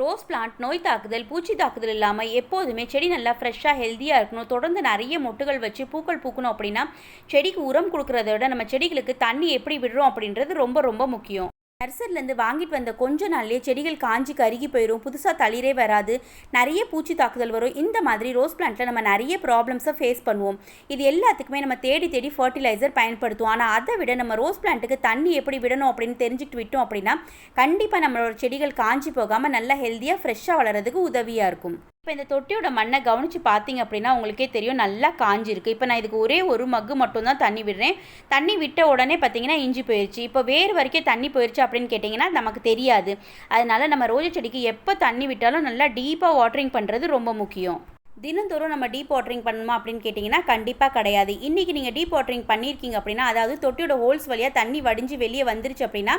Rose plant நோய் தாக்குதல் பூச்சி தாக்குதல் இல்லாமல் எப்போதுமே செடி நல்லா ஃப்ரெஷ்ஷாக ஹெல்த்தியாக இருக்கணும். தொடர்ந்து நிறைய மொட்டுகள் வச்சு பூக்கள் பூக்கணும் அப்படின்னா செடிக்கு உரம் கொடுக்கறத விட நம்ம செடிகளுக்கு தண்ணி எப்படி விடுறோம் அப்படின்றது ரொம்ப ரொம்ப முக்கியம். நர்சரிலேருந்து வாங்கிட்டு வந்த கொஞ்ச நாள்லேயே செடிகள் காஞ்சி கருகி போயிடும் புதுசாக தளிரே வராது. நிறைய பூச்சி தாக்குதல் வரும். இந்த மாதிரி ரோஸ் பிளான்ட்டில் நம்ம நிறைய ப்ராப்ளம்ஸை ஃபேஸ் பண்ணுவோம். இது எல்லாத்துக்குமே நம்ம தேடி தேடி ஃபர்டிலைசர் பயன்படுத்துவோம். ஆனால் அதை விட நம்ம ரோஸ் பிளான்ட்டுக்கு தண்ணி எப்படி விடணும் அப்படின்னு தெரிஞ்சுக்கிட்டு விட்டோம் அப்படின்னா கண்டிப்பாக நம்மளோட செடிகள் காஞ்சி போகாமல் நல்லா ஹெல்த்தியாக ஃப்ரெஷ்ஷாக வளர்கிறதுக்கு உதவியாக இருக்கும். இப்போ இந்த தொட்டியோட மண்ணை கவனித்து பார்த்தீங்க அப்படின்னா உங்களுக்கே தெரியும் நல்லா காஞ்சிருக்கு. இப்போ நான் இதுக்கு ஒரே ஒரு மக்கு மட்டும் தான் தண்ணி விடுறேன். தண்ணி விட்ட உடனே பார்த்தீங்கன்னா இஞ்சி போயிடுச்சு இப்போ வேறு வரைக்கும் தண்ணி போயிடுச்சு அப்படின்னு கேட்டிங்கன்னா நமக்கு தெரியாது. அதனால் நம்ம ரோஜா செடிக்கு எப்போ தண்ணி விட்டாலும் நல்லா டீப்பாக வாட்டரிங் பண்ணுறது ரொம்ப முக்கியம். தினந்தோறும் நம்ம டீப் வாட்டரிங் பண்ணணுமா அப்படின்னு கேட்டிங்கன்னா கண்டிப்பாக கிடையாது. இன்றைக்கி நீங்கள் டீப் வாட்டரிங் பண்ணியிருக்கீங்க அப்படின்னா அதாவது தொட்டியோட ஹோல்ஸ் வழியாக தண்ணி வடிஞ்சு வெளியே வந்துருச்சு அப்படின்னா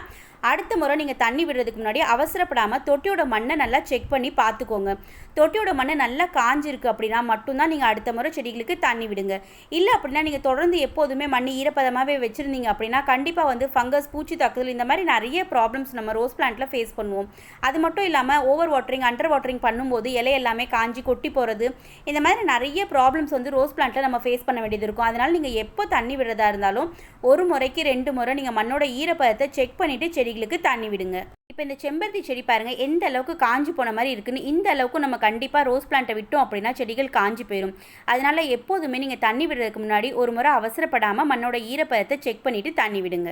அடுத்த முறை நீங்கள் தண்ணி விடுறதுக்கு முன்னாடி அவசரப்படாமல் தொட்டியோட மண்ணை நல்லா செக் பண்ணி பார்த்துக்கோங்க. தொட்டியோட மண்ணை நல்லா காஞ்சிருக்கு அப்படின்னா மட்டும்தான் நீங்கள் அடுத்த முறை செடிகளுக்கு தண்ணி விடுங்க. இல்லை அப்படின்னா நீங்கள் தொடர்ந்து எப்போதுமே மண் ஈரப்பதமாகவே வச்சுருந்தீங்க அப்படின்னா கண்டிப்பாக வந்து ஃபங்கஸ் பூச்சி தாக்குதல் இந்த மாதிரி நிறைய ப்ராப்ளம்ஸ் நம்ம ரோஸ் பிளான்ட்டில் ஃபேஸ் பண்ணுவோம். அது மட்டும் இல்லாமல் ஓவர் வாட்டரிங் அண்டர் வாட்டரிங் பண்ணும்போது இலை எல்லாமே காஞ்சி கொட்டி போகிறது இந்த மாதிரி நிறைய ப்ராப்ளம்ஸ் வந்து ரோஸ் பிளான்ட்டில் நம்ம ஃபேஸ் பண்ண வேண்டியது இருக்கும். அதனால் நீங்கள் எப்போ தண்ணி விடுறதா இருந்தாலும் ஒரு முறைக்கு ரெண்டு முறை நீங்கள் மண்ணோட ஈரப்பதத்தை செக் பண்ணிவிட்டு செடிகளுக்கு தண்ணி விடுங்க. இப்போ இந்த செம்பருத்தி செடி பாருங்கள் எந்த அளவுக்கு காஞ்சி போன மாதிரி இருக்குன்னு இந்த அளவுக்கு நம்ம கண்டிப்பாக ரோஸ் பிளான்ட்டை விட்டோம் அப்படின்னா செடிகள் காஞ்சி போயிடும் அதனால் எப்போதுமே நீங்கள் தண்ணி விடுறதுக்கு முன்னாடி ஒரு முறை அவசரப்படாமல் மண்ணோட ஈரப்பதத்தை செக் பண்ணிவிட்டு தண்ணி விடுங்க.